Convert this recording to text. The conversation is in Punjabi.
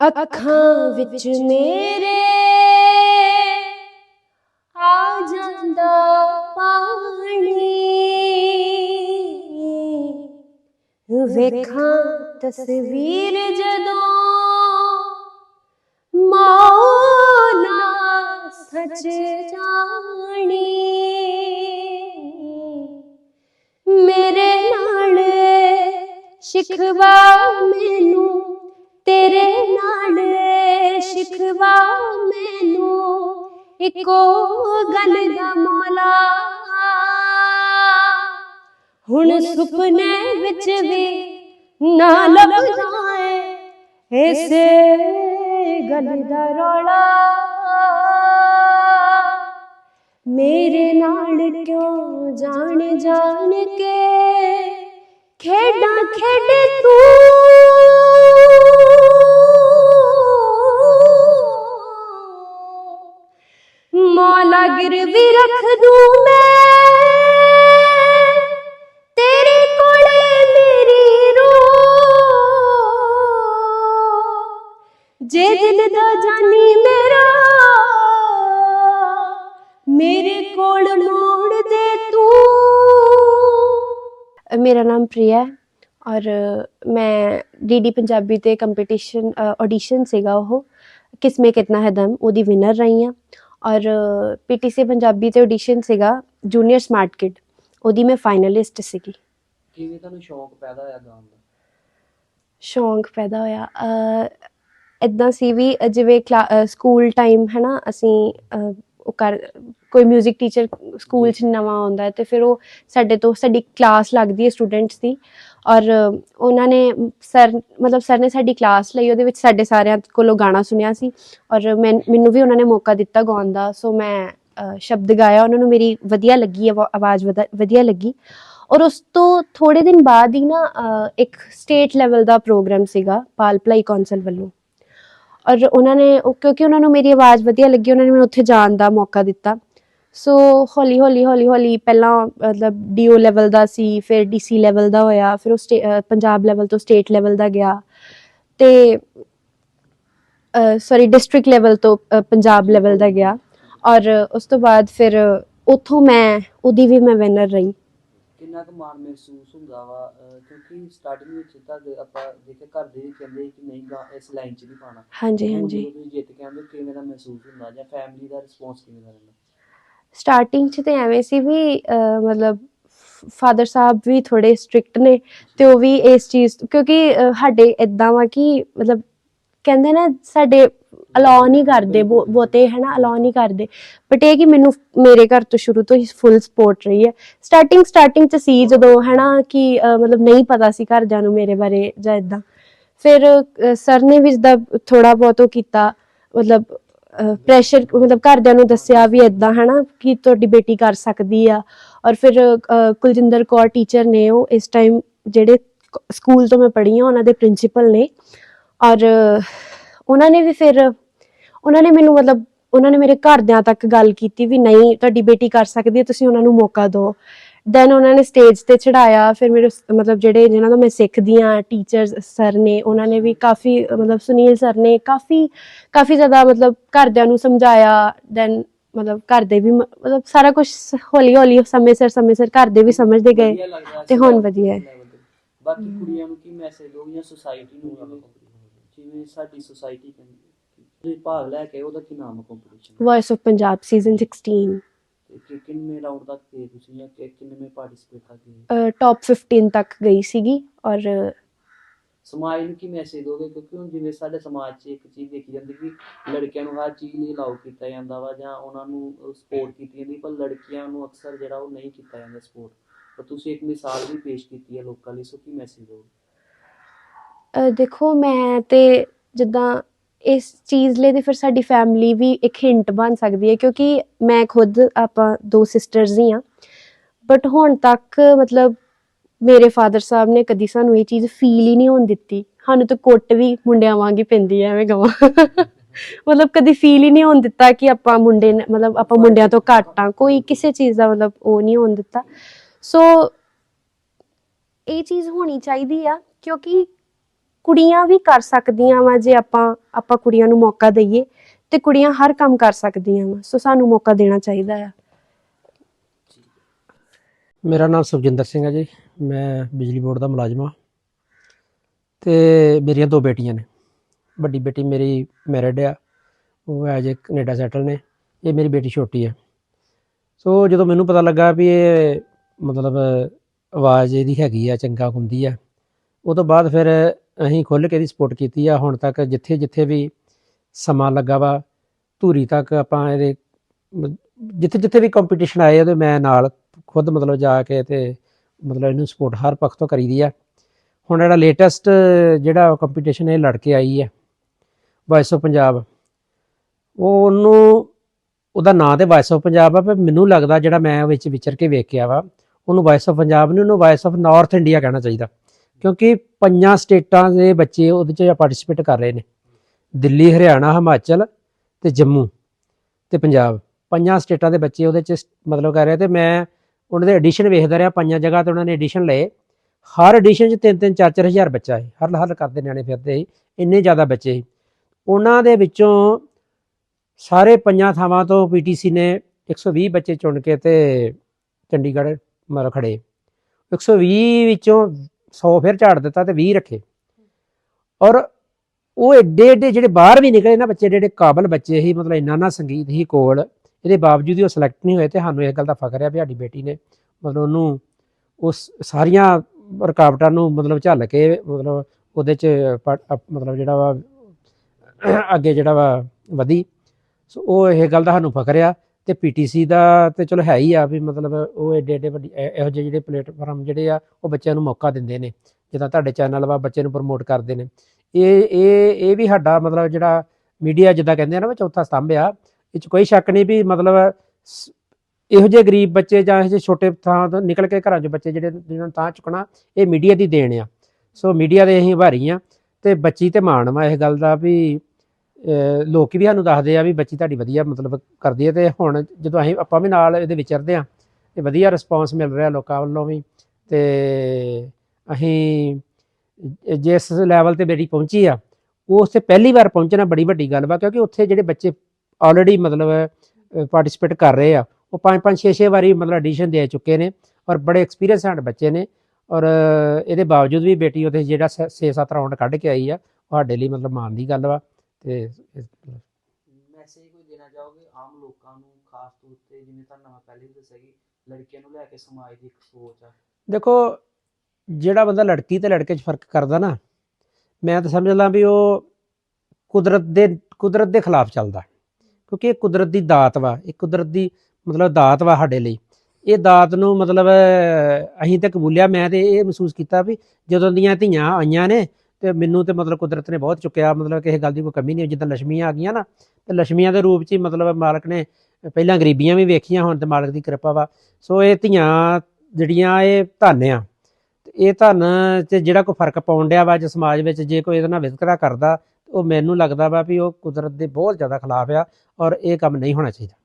ਅੱਖਾਂ ਵਿੱਚ ਮੇਰੇ ਆ ਜਾਂਦਾ ਪਾਣੀ ਵੇਖਾਂ ਤਸਵੀਰ ਜਦੋਂ ਮੌਲਾ ਸੱਚ ਜਾਣੀ ਮੇਰੇ ਨਾਲ ਸ਼ਿਕਵਾ ਇੱਕੋ ਗੱਲ ਦਾ ਮਾਲਾ। ਹੁਣ ਸੁਪਨੇ ਵਿੱਚ ਵੀ ਨਾ ਲੱਭਦਾ ਏ ਇਸੇ ਗੱਲ ਦਾ ਰੌਲਾ। ਮੇਰੇ ਨਾਲ ਕਿਉਂ ਜਾਣ ਜਾਣ ਕੇ ਖੇਡਾਂ ਖੇਡੇ ਤੂੰ? ਮੌਲਾ ਗਿਰਵੀ ਰੱਖ ਦੂੰ ਮੈਂ। ਤੇਰੇ ਕੋਲੇ ਮੇਰੀ ਰੂਹ। ਜੇ ਦਿਲ ਦਾ ਜਾਨੀ ਮੇਰਾ, ਮੇਰੇ ਕੋਲ ਮੋੜ ਦੇ ਤੂੰ। ਮੇਰਾ ਨਾਮ ਪ੍ਰਿਆ ਹੈ ਔਰ ਮੈਂ ਡੀਡੀ ਪੰਜਾਬੀ ਤੇ ਕੰਪੀਟੀਸ਼ਨ ਆਡੀਸ਼ਨ ਸੀਗਾ ਉਹ। ਕਿਸਮੇ ਕਿਤਨਾ ਹੈ ਦਮ, ਉਹਦੀ ਵਿਨਰ ਰਹੀ ਹਾਂ। ਔਰ ਪੀਟੀਸੀ ਪੰਜਾਬੀ ਤੇ ਆਡੀਸ਼ਨ ਸੀਗਾ ਜੂਨੀਅਰ ਸਮਾਰਟ ਕਿਡ ਉਹਦੀ ਮੈਂ ਫਾਈਨਲਿਸਟ ਸੀਗੀ। ਕਿਵੇਂ ਤੁਹਾਨੂੰ ਸ਼ੌਂਕ ਪੈਦਾ ਹੋਇਆ ਗਾਉਣ ਦਾ? ਸ਼ੌਂਕ ਪੈਦਾ ਹੋਇਆ ਅ ਇਦਾਂ ਸੀ ਵੀ ਜਿਵੇਂ ਸਕੂਲ ਟਾਈਮ ਹੈ ਨਾ ਅਸੀਂ ਉਹ ਕਰ ਕੋਈ 뮤직 ਟੀਚਰ ਸਕੂਲ 'ਚ ਨਵਾਂ ਆਉਂਦਾ ਤੇ ਫਿਰ ਉਹ ਸਾਡੇ ਤੋਂ ਸਾਡੀ ਕਲਾਸ ਲੱਗਦੀ ਹੈ ਸਟੂਡੈਂਟਸ ਦੀ। ਔਰ ਉਹਨਾਂ ਨੇ ਸਰ, ਮਤਲਬ ਸਰ ਨੇ ਸਾਡੀ ਕਲਾਸ ਲਈ, ਉਹਦੇ ਵਿੱਚ ਸਾਡੇ ਸਾਰਿਆਂ ਕੋਲੋਂ ਗਾਣਾ ਸੁਣਿਆ ਸੀ। ਔਰ ਮੈਂ ਮੈਨੂੰ ਵੀ ਉਹਨਾਂ ਨੇ ਮੌਕਾ ਦਿੱਤਾ ਗਾਉਣ ਦਾ। ਸੋ ਮੈਂ ਸ਼ਬਦ ਗਾਇਆ, ਉਹਨਾਂ ਨੂੰ ਮੇਰੀ ਵਧੀਆ ਲੱਗੀ ਆਵਾ- ਆਵਾਜ਼ ਵਧ- ਵਧੀਆ ਲੱਗੀ। ਔਰ ਉਸ ਤੋਂ ਥੋੜੇ ਦਿਨ ਬਾਅਦ ਹੀ ਨਾ ਇੱਕ ਸਟੇਟ ਲੈਵਲ ਦਾ ਪ੍ਰੋਗਰਾਮ ਸੀਗਾ, ਪਾਲ ਭਲਾਈ ਕੌਂਸਲ ਵੱਲੋਂ। ਔਰ ਉਹਨਾਂ ਨੇ, ਉਹ- ਕਿਉਂਕਿ ਉਹਨਾਂ ਨੂੰ ਮੇਰੀ ਆਵਾਜ਼ ਵਧੀਆ ਲੱਗੀ, ਉਹਨਾਂ ਨੇ ਮੈਨੂੰ ਉੱਥੇ ਜਾਣ ਦਾ ਮੌਕਾ ਦਿੱਤਾ। ਸੋ ਹੌਲੀ ਹੌਲੀ ਹੌਲੀ ਹੌਲੀ ਪਹਿਲਾਂ ਮਤਲਬ ਡੀਓ ਲੈਵਲ ਦਾ ਸੀ ਫਿਰ ਡੀਸੀ ਲੈਵਲ ਦਾ ਹੋਇਆ ਫਿਰ ਉਹ ਪੰਜਾਬ ਲੈਵਲ ਤੋਂ ਸਟੇਟ ਲੈਵਲ ਦਾ ਗਿਆ ਤੇ ਸੌਰੀ ਡਿਸਟ੍ਰਿਕਟ ਲੈਵਲ ਤੋਂ ਪੰਜਾਬ ਲੈਵਲ ਦਾ ਗਿਆ ਔਰ ਉਸ ਤੋਂ ਬਾਅਦ ਫਿਰ ਉੱਥੋਂ ਮੈਂ ਉਹਦੀ ਵੀ ਮੈਂ ਵਿਨਰ ਰਹੀ। ਕਿੰਨਾ ਕੁ ਮਾਣ ਮਹਿਸੂਸ ਹੁੰਦਾ ਵਾ ਕਿਉਂਕਿ ਸਟਾਰਟਿੰਗ ਵਿੱਚ ਤਾਂ ਆਪਾਂ ਦੇਖੇ ਘਰ ਦੇ ਕਹਿੰਦੇ ਕਿ ਨਹੀਂ ਗਾ ਇਸ ਲਾਈਨ 'ਚ ਨਹੀਂ ਪਾਣਾ ਹਾਂਜੀ ਹਾਂਜੀ। ਜਿੱਤ ਕੇ ਆਉਂਦੇ ਕਿਵੇਂ ਦਾ ਮਹਿਸੂਸ ਹੁੰਦਾ ਜਾਂ ਫੈਮਿਲੀ ਦਾ ਰਿਸਪੌਂਸ ਕਿਵੇਂ ਦਾ ਰਹਿੰਦਾ? ਸਟਾਰਟਿੰਗ 'ਚ ਤੇ ਐਵੇਂ ਸੀ ਵੀ ਮਤਲਬ ਫਾਦਰ ਸਾਹਿਬ ਵੀ ਥੋੜੇ ਸਟ੍ਰਿਕਟ ਨੇ ਤੇ ਉਹ ਵੀ ਇਸ ਚੀਜ਼ ਕਿਉਂਕਿ ਸਾਡੇ ਇਦਾਂ ਵਾ ਕਿ ਮਤਲਬ ਕਹਿੰਦੇ ਨਾ ਸਾਡੇ ਅਲਾਉ ਨਹੀਂ ਕਰਦੇ ਬਹੁ- ਬਹੁਤੇ ਹਨਾ ਅਲਾਉ ਨਹੀਂ ਕਰਦੇ। ਬਟ ਇਹ ਕਿ ਮੈਨੂੰ ਮੇਰੇ ਘਰ ਤੋਂ ਸ਼ੁਰੂ ਤੋਂ ਹੀ ਫੁੱਲ ਸਪੋਰਟ ਰਹੀ ਹੈ। ਸਟਾਰਟਿੰਗ ਸਟਾਰਟਿੰਗ 'ਚ ਸੀ ਜਦੋਂ ਹਨਾ ਕਿ ਅਹ, ਮਤਲਬ ਨਹੀਂ ਪਤਾ ਸੀ ਘਰਦਿਆਂ ਨੂੰ ਮੇਰੇ ਬਾਰੇ ਜਾਂ ਇਦਾਂ ਫਿਰ ਸਰ ਨੇ ਵੀ ਜਿੱਦਾਂ ਥੋੜਾ ਬਹੁਤ ਉਹ ਕੀਤਾ ਮਤਲਬ ਪ੍ਰੈਸ਼ਰ ਮਤਲਬ ਘਰਦਿਆਂ ਨੂੰ ਦੱਸਿਆ ਵੀ ਇਦਾਂ ਹਨਾ, ਕਿ ਤੁਹਾਡੀ ਬੇਟੀ ਕਰ ਸਕਦੀ ਆ। ਔਰ ਫਿਰ ਕੁਲਜਿੰਦਰ ਕੌਰ ਟੀਚਰ ਨੇ ਉਹ ਇਸ ਟਾਈਮ ਜਿਹੜੇ ਸਕੂਲ ਤੋਂ ਮੈਂ ਪੜ੍ਹੀ ਆ ਉਹਨਾਂ ਦੇ ਪ੍ਰਿੰਸੀਪਲ ਨੇ। ਔਰ ਉਹਨਾਂ ਨੇ ਵੀ ਫਿਰ, ਉਹਨਾਂ ਨੇ ਮੈਨੂੰ ਮਤਲਬ, ਉਹਨਾਂ ਨੇ ਮੇਰੇ ਘਰਦਿਆਂ ਤੱਕ ਗੱਲ ਕੀਤੀ ਵੀ ਨਹੀਂ, ਤੁਹਾਡੀ ਬੇਟੀ ਕਰ ਸਕਦੀ ਹੈ ਤੁਸੀਂ ਉਹਨਾਂ ਨੂੰ ਮੌਕਾ ਦਿਓ। ਦੈਨ ਉਹਨਾਂ ਨੇ ਸਟੇਜ ਤੇ ਚੜਾਇਆ ਫਿਰ ਮੇਰੇ ਮਤਲਬ ਜਿਹੜੇ ਜਿਨ੍ਹਾਂ ਤੋਂ ਮੈਂ ਸਿੱਖਦੀ ਆ ਟੀਚਰਸ ਸਰ ਨੇ ਉਹਨਾਂ ਨੇ ਵੀ ਕਾਫੀ ਮਤਲਬ ਸੁਨੀਲ ਸਰ ਨੇ ਕਾਫੀ ਕਾਫੀ ਜ਼ਿਆਦਾ ਮਤਲਬ ਘਰਦਿਆਂ ਨੂੰ ਸਮਝਾਇਆ ਦੈਨ ਮਤਲਬ ਘਰ ਦੇ ਵੀ ਮਤਲਬ ਸਾਰਾ ਕੁਝ ਹੌਲੀ ਹੌਲੀ ਸਮੇਂ ਸਿਰ ਸਮੇਂ ਸਿਰ ਘਰ ਦੇ ਵੀ ਸਮਝਦੇ ਗਏ ਤੇ ਹੁਣ ਵਧੀਆ ਹੈ। ਬਾਕੀ ਕੁੜੀਆਂ ਨੂੰ ਕੀ ਮੈਸੇਜ ਦੋ ਜਾਂ ਸੁਸਾਇਟੀ ਨੂੰ ਜਿਵੇਂ ਸਾਡੀ ਸੁਸਾਇਟੀ ਕਹਿੰਦੀ ਭਾਗ ਲੈ ਕੇ ਉਹਦਾ ਕੀ ਨਾਮ competition voice of Punjab season 16 ਕਿ ਕਿੰਨੇ ਰਾਉਂਡ ਤੱਕ ਗਏ ਤੁਸੀਂ ਜਾਂ ਕਿ ਕਿੰਨੇ ਮੇ ਪਾਰਟਿਸਿਪੇਟ ਤੱਕ ਗਏ? ਟੌਪ 15 ਤੱਕ ਗਈ ਸੀਗੀ ਔਰ ਸਮਾਜ ਨੂੰ ਕੀ ਮੈਸੇਜ ਦੋਗੇ? ਕਿਉਂਕਿ ਹੁਣ ਜਿਵੇਂ ਸਾਡੇ ਸਮਾਜ 'ਚ ਇੱਕ ਚੀਜ਼ ਦੇਖੀ ਜਾਂਦੀ ਕਿ ਲੜਕਿਆਂ ਨੂੰ ਹਰ ਚੀਜ਼ ਲਈ ਅਲਾਉ ਕੀਤਾ ਜਾਂਦਾ ਵਾ ਜਾਂ ਉਹਨਾਂ ਨੂੰ ਸਪੋਰਟ ਕੀਤੀ ਜਾਂਦੀ ਪਰ ਲੜਕੀਆਂ ਨੂੰ ਅਕਸਰ ਜਿਹੜਾ ਉਹ ਨਹੀਂ ਕੀਤਾ ਜਾਂਦਾ ਸਪੋਰਟ ਤਾਂ ਤੁਸੀਂ ਇੱਕ ਮਿਸਾਲ ਵੀ ਪੇਸ਼ ਕੀਤੀ ਹੈ ਲੋਕਾਂ ਲਈ ਸੋ ਕੀ ਮੈਸੇਜ ਦੋਗੇ? ਦੇਖੋ ਮੈਂ ਤੇ ਜਿੱਦਾਂ ਇਸ ਚੀਜ਼ ਲਈ ਤੇ ਫਿਰ ਸਾਡੀ ਫੈਮਿਲੀ ਵੀ ਇੱਕ ਹਿੰਟ ਬਣ ਸਕਦੀ ਹੈ ਕਿਉਂਕਿ ਮੈਂ ਖੁਦ ਆਪਾਂ ਦੋ ਸਿਸਟਰਸ ਹੀ ਆ ਬਟ ਹੁਣ ਤੱਕ ਮਤਲਬ ਮੇਰੇ ਫਾਦਰ ਸਾਹਿਬ ਨੇ ਕਦੀ ਸਾਨੂੰ ਇਹ ਚੀਜ਼ ਫੀਲ ਹੀ ਨਹੀਂ ਹੋਣ ਦਿੱਤੀ। ਸਾਨੂੰ ਤਾਂ ਕੁੱਟ ਵੀ ਮੁੰਡਿਆਂ ਵਾਂਗ ਹੀ ਪੈਂਦੀ ਐ ਐਵੇਂ ਕਹਾਂ ਮਤਲਬ ਕਦੀ ਫੀਲ ਹੀ ਨਹੀਂ ਹੋਣ ਦਿੱਤਾ ਕਿ ਆਪਾਂ ਮੁੰਡੇ ਨੇ- ਮਤਲਬ ਆਪਾਂ ਮੁੰਡਿਆਂ ਤੋਂ ਘੱਟ ਆ ਕੋਈ ਕਿਸੇ ਚੀਜ਼ ਦਾ ਮਤਲਬ ਉਹ ਨਹੀਂ ਹੋਣ ਦਿੱਤਾ। ਸੋ ਇਹ ਚੀਜ਼ ਹੋਣੀ ਚਾਹੀਦੀ ਆ ਕਿਉਂਕਿ ਕੁੜੀਆਂ ਵੀ ਕਰ ਸਕਦੀਆਂ ਵਾ ਜੇ ਆਪਾਂ ਆਪਾਂ ਕੁੜੀਆਂ ਨੂੰ ਮੌਕਾ ਦਈਏ ਤੇ ਕੁੜੀਆਂ ਹਰ ਕੰਮ ਕਰ ਸਕਦੀਆਂ ਵਾ, ਸੋ ਸਾਨੂੰ ਮੌਕਾ ਦੇਣਾ ਚਾਹੀਦਾ ਆ। ਮੇਰਾ ਨਾਮ ਸੁਖਜਿੰਦਰ ਸਿੰਘ ਹੈ ਜੀ, ਮੈਂ ਬਿਜਲੀ ਬੋਰਡ ਦਾ ਮੁਲਾਜ਼ਮ ਹਾਂ ਤੇ ਮੇਰੀਆਂ ਦੋ ਬੇਟੀਆਂ ਨੇ, ਵੱਡੀ ਬੇਟੀ ਮੇਰੀ ਮੈਰਿਡ ਆ, ਉਹ ਐਜ ਏ ਕੈਨੇਡਾ ਸੈਟਲ ਨੇ, ਇਹ ਮੇਰੀ ਬੇਟੀ ਛੋਟੀ ਹੈ ਸੋ ਜਦੋਂ ਮੈਨੂੰ ਪਤਾ ਲੱਗਾ ਵੀ ਇਹ ਮਤਲਬ ਆਵਾਜ਼ ਇਹਦੀ ਹੈਗੀ ਆ, ਚੰਗਾ ਹੁੰਦੀ ਆ ਉਹ ਤੋਂ ਬਾਅਦ ਫਿਰ ਅਸੀਂ ਖੁੱਲ੍ਹ ਕੇ ਇਹਦੀ ਸਪੋਰਟ ਕੀਤੀ ਆ। ਹੁਣ ਤੱਕ ਜਿੱਥੇ ਜਿੱਥੇ ਵੀ ਸਮਾਂ ਲੱਗਾ ਵਾ, ਧੂਰੀ ਤੱਕ ਆਪਾਂ ਇਹਦੇ ਜਿੱਥੇ ਜਿੱਥੇ ਵੀ ਕੰਪੀਟੀਸ਼ਨ ਆਏ ਉਹਦੇ ਮੈਂ ਨਾਲ ਖੁਦ ਮਤਲਬ ਜਾ ਕੇ ਤੇ ਮਤਲਬ ਇਹਨੂੰ ਸਪੋਰਟ ਹਰ ਪੱਖ ਤੋਂ ਕਰੀਦੀ ਆ। ਹੁਣ ਜਿਹੜਾ ਲੇਟੈਸਟ ਜਿਹੜਾ ਕੰਪੀਟੀਸ਼ਨ ਇਹ ਲੜ ਕੇ ਆਈ ਹੈ ਵਾਇਸ ਆਫ ਪੰਜਾਬ ਉਹ ਉਹਨੂੰ, ਉਹਦਾ ਨਾਂ ਤੇ ਵਾਇਸ ਆਫ ਪੰਜਾਬ ਆ, ਪਰ ਮੈਨੂੰ ਲੱਗਦਾ ਜਿਹੜਾ ਮੈਂ ਵਿੱਚ ਵਿਚਰ ਕੇ ਵੇਖਿਆ ਵਾ, ਉਹਨੂੰ ਵਾਇਸ ਆਫ ਪੰਜਾਬ ਨਹੀਂ ਉਹਨੂੰ ਵਾਇਸ ਆਫ ਨਾਰਥ ਇੰਡੀਆ ਕਹਿਣਾ ਚਾਹੀਦਾ। ਕਿਉਂਕਿ ਪੰਜਾਂ ਸਟੇਟਾਂ ਦੇ ਬੱਚੇ ਉਹਦੇ 'ਚ ਪਾਰਟਿਸਿਪੇਟ ਕਰ ਰਹੇ ਨੇ। ਦਿੱਲੀ, ਹਰਿਆਣਾ, ਹਿਮਾਚਲ ਤੇ ਜੰਮੂ ਤੇ ਪੰਜਾਬ। ਪੰਜਾਂ ਸਟੇਟਾਂ ਦੇ ਬੱਚੇ ਉਹਦੇ 'ਚ ਮਤਲਬ ਕਰ ਰਹੇ ਤੇ ਮੈਂ ਉਹਨਾਂ ਦੇ ਐਡੀਸ਼ਨ ਵੇਖਦਾ ਰਿਹਾ, ਪੰਜਾਂ ਜਗ੍ਹਾ ਤੇ ਉਹਨਾਂ ਨੇ ਐਡੀਸ਼ਨ ਲਏ। ਹਰ ਐਡੀਸ਼ਨ 'ਚ 3-3 4-4 ਹਜ਼ਾਰ ਬੱਚਾ ਹੈ। ਹਰ ਹਰ ਕਰਦੇ ਨਿਆਣੇ ਫਿਰਦੇ ਸੀ, ਇੰਨੇ ਜ਼ਿਆਦਾ ਬੱਚੇ ਸੀ। ਉਹਨਾਂ ਦੇ ਵਿੱਚੋਂ ਸਾਰੇ ਪੰਜਾਂ ਥਾਵਾਂ ਤੋਂ ਪੀਟੀਸੀ ਨੇ 120 ਬੱਚੇ ਚੁਣ ਕੇ ਤੇ ਚੰਡੀਗੜ੍ਹ ਮਰ ਖੜੇ 120 ਵਿੱਚੋਂ 100 ਫਿਰ ਝਾੜ ਦਿੱਤਾ ਤੇ 20 ਰੱਖੇ। ਔਰ ਉਹ ਏਡੇ ਏਡੇ ਜਿਹੜੇ ਬਾਹਰ ਵੀ ਨਿਕਲੇ ਨਾ ਬੱਚੇ ਜਿਹੜੇ ਕਾਬਲ ਬੱਚੇ ਸੀ ਮਤਲਬ ਇੰਨਾ ਨਾ ਸੰਗੀਤ ਹੀ ਕੋਲ, ਇਹਦੇ ਬਾਵਜੂਦ ਵੀ ਉਹ ਸਿਲੈਕਟ ਨਹੀਂ ਹੋਏ ਤੇ ਸਾਨੂੰ ਇਸ ਗੱਲ ਦਾ ਫਖਰ ਹੈ ਵੀ ਸਾਡੀ ਬੇਟੀ ਨੇ ਮਤਲਬ ਉਹਨੂੰ ਉਸ ਸਾਰੀਆਂ ਰੁਕਾਵਟਾਂ ਨੂੰ ਮਤਲਬ ਝੱਲ ਕੇ ਮਤਲਬ ਉਹਦੇ ਚ ਪ- ਅਪ- ਮਤਲਬ ਜਿਹੜਾ ਵਾ, ਅੱਗੇ ਜਿਹੜਾ ਵਾ ਵਧੀ। ਸੋ ਉਹ ਇਹ ਗੱਲ ਦਾ ਸਾਨੂੰ ਫਖਰ ਆ। ਤੇ ਪੀਟੀਸੀ ਦਾ ਤੇ ਚਲੋ ਹੈ ਹੀ ਆ ਵੀ ਮਤਲਬ ਉਹ ਏਡੇ ਏਡੇ ਵੱਡੀ, ਇਹ- ਇਹੋ ਜਿਹੇ ਜਿਹੜੇ ਪਲੇਟਫਾਰਮ ਜਿਹੜੇ ਆ, ਉਹ ਬੱਚਿਆਂ ਨੂੰ ਮੌਕਾ ਦਿੰਦੇ ਨੇ, ਜਿੱਦਾਂ ਤੁਹਾਡੇ ਚੈਨਲ ਵਾ ਬੱਚੇ ਨੂੰ ਪ੍ਰਮੋਟ ਕਰਦੇ ਨੇ। ਇਹ ਇਹ ਇਹ ਵੀ ਸਾਡਾ ਮਤਲਬ ਜਿਹੜਾ ਮੀਡੀਆ ਜਿੱਦਾਂ ਕਹਿੰਦੇ ਆ ਨਾ ਵੀ ਚੌਥਾ ਸਤੰਭ ਆ, ਇਹ ਚ ਕੋਈ ਸ਼ੱਕ ਨਹੀਂ ਵੀ ਮਤਲਬ ਸ- ਇਹੋ ਜਿਹੇ ਗਰੀਬ ਬੱਚੇ ਜਾਂ ਇਹੋ ਜਿਹੇ ਛੋਟੇ ਥਾਂ ਤੋਂ ਨਿਕਲ ਕੇ ਘਰਾਂ 'ਚ ਬੱਚੇ ਜਿਹੜੇ ਜਿਹਨਾਂ ਨੂੰ ਤਾਂ ਚੁੱਕਣਾ, ਇਹ ਮੀਡੀਆ ਦੀ ਦੇਣ ਆ। ਸੋ ਮੀਡੀਆ ਦੇ ਅਸੀਂ ਆਭਾਰੀ ਆ, ਤੇ ਬੱਚੀ ਤੇ ਮਾਣ ਵਾ ਇਸ ਗੱਲ ਦਾ ਵੀ ਲੋਕੀ ਵੀ ਸਾਨੂੰ ਦੱਸਦੇ ਆ ਵੀ ਬੱਚੀ ਤੁਹਾਡੀ ਵਧੀਆ ਮਤਲਬ ਕਰਦੀ ਹੈ ਤੇ ਹੁਣ ਜਦੋਂ ਅਸੀਂ ਆਪਾਂ ਵੀ ਨਾਲ ਇਹਦੇ ਵਿਚਰਦੇ ਆ ਤੇ ਵਧੀਆ ਰਿਸਪੌਂਸ ਮਿਲ ਰਿਹਾ ਲੋਕਾਂ ਵੱਲੋਂ ਵੀ ਤੇ ਅਸੀਂ ਜਿਸ ਲੈਵਲ ਤੇ ਬੇਟੀ ਪਹੁੰਚੀ ਆ, ਉਹ ਉੱਥੇ ਪਹਿਲੀ ਵਾਰ ਪਹੁੰਚਣਾ ਬੜੀ ਵੱਡੀ ਗੱਲ ਵਾ ਕਿਉਂਕਿ ਉੱਥੇ ਜਿਹੜੇ ਬੱਚੇ ਆਲਰੇਡੀ ਮਤਲਬ ਪਾਰਟਿਸਿਪੇਟ ਕਰ ਰਹੇ ਆ, ਉਹ ਪੰਜ ਪੰਜ, ਛੇ ਛੇ ਵਾਰੀ ਮਤਲਬ ਐਡੀਸ਼ਨ ਦੇ ਚੁੱਕੇ ਨੇ ਔਰ ਬੜੇ ਐਕਸਪੀਰੀਅੰਸ ਹਨ ਬੱਚੇ ਨੇ ਔਰ ਇਹਦੇ ਬਾਵਜੂਦ ਵੀ ਬੇਟੀ ਉਹਦੇ ਜਿਹੜਾ 6-7 ਰਾਊਂਡ ਕੱਢ ਕੇ ਆਈ ਆ, ਉਹ ਸਾਡੇ ਲਈ ਮਤਲਬ ਮਾਣ ਦੀ ਗੱਲ ਵਾ। ਤੇ ਇਸ- ਮੈਸੇਜ ਕੋਈ ਦੇਣਾ ਚਾਹੋਗੇ ਆਮ ਲੋਕਾਂ ਨੂੰ ਖਾਸ ਤੌਰ ਤੇ ਜਿਵੇਂ ਤੁਹਾਨੂੰ ਮੈਂ ਪਹਿਲੇ ਵੀ ਦੱਸਿਆ ਕਿ ਲੜਕੀਆਂ ਨੂੰ ਲੈ ਕੇ ਸਮਾਜ ਦੀ ਇੱਕ ਸੋਚ ਆ? ਦੇਖੋ ਜਿਹੜਾ ਬੰਦਾ ਲੜਕੀ ਤੇ ਲੜਕੇ 'ਚ ਫ਼ਰਕ ਕਰਦਾ ਨਾ ਮੈਂ ਤਾਂ ਸਮਝ ਲਾਂ ਵੀ ਉਹ ਕੁਦਰਤ ਦੇ ਕੁਦਰਤ ਦੇ ਖਿਲਾਫ ਚੱਲਦਾ। ਕਿਉਂਕਿ ਇਹ ਕੁਦਰਤ ਦੀ ਦਾਤ ਵਾ ਇਹ ਕੁਦਰਤ ਦੀ ਮਤਲਬ ਦਾਤ ਵਾ ਸਾਡੇ ਲਈ। ਇਹ ਦਾਤ ਨੂੰ ਮਤਲਬ ਅਸੀਂ ਤੇ ਕਬੂਲਿਆ ਮੈਂ ਤੇ ਇਹ ਮਹਿਸੂਸ ਕੀਤਾ ਵੀ ਜਦੋਂ ਦੀਆਂ ਧੀਆਂ ਆਈਆਂ ਨੇ ਤੇ ਮੈਨੂੰ ਤੇ ਮਤਲਬ ਕੁਦਰਤ ਨੇ ਬਹੁਤ ਚੁੱਕਿਆ, ਮਤਲਬ ਕਿਸੇ ਗੱਲ ਦੀ ਕੋਈ ਕਮੀ ਨਹੀਂ ਜਿੱਦਾਂ ਲక్ష్ਮੀਆਂ ਆ ਗਈਆਂ ਨਾ, ਤੇ ਲక్ష్ਮੀਆਂ ਦੇ ਰੂਪ 'ਚ ਹੀ ਮਤਲਬ ਮਾਲਕ ਨੇ ਪਹਿਲਾਂ ਗਰੀਬੀਆਂ ਵੀ ਵੇਖੀਆਂ ਹੁਣ ਤੇ ਮਾਲਕ ਦੀ ਕਿਰਪਾ ਵਾ। ਸੋ ਇਹ ਧੀਆਂ ਜਿਹੜੀਆਂ, ਇਹ ਧਨ ਆ। ਇਹ ਧਨ 'ਚ ਜਿਹੜਾ ਕੋਈ ਫ਼ਰਕ ਪਾਉਣ ਡਿਆ ਵਾ ਜੇ ਸਮਾਜ ਵਿੱਚ, ਜੇ ਕੋਈ ਇਹਦਾ ਨਾਲ ਵਿਤਕਰਾ ਕਰਦਾ, ਉਹ ਮੈਨੂੰ ਲੱਗਦਾ ਵਾ ਵੀ ਉਹ ਕੁਦਰਤ ਦੇ ਬਹੁਤ ਜ਼ਿਆਦਾ ਖਿਲਾਫ ਆ ਔਰ ਇਹ ਕੰਮ ਨਹੀਂ ਹੋਣਾ ਚਾਹੀਦਾ।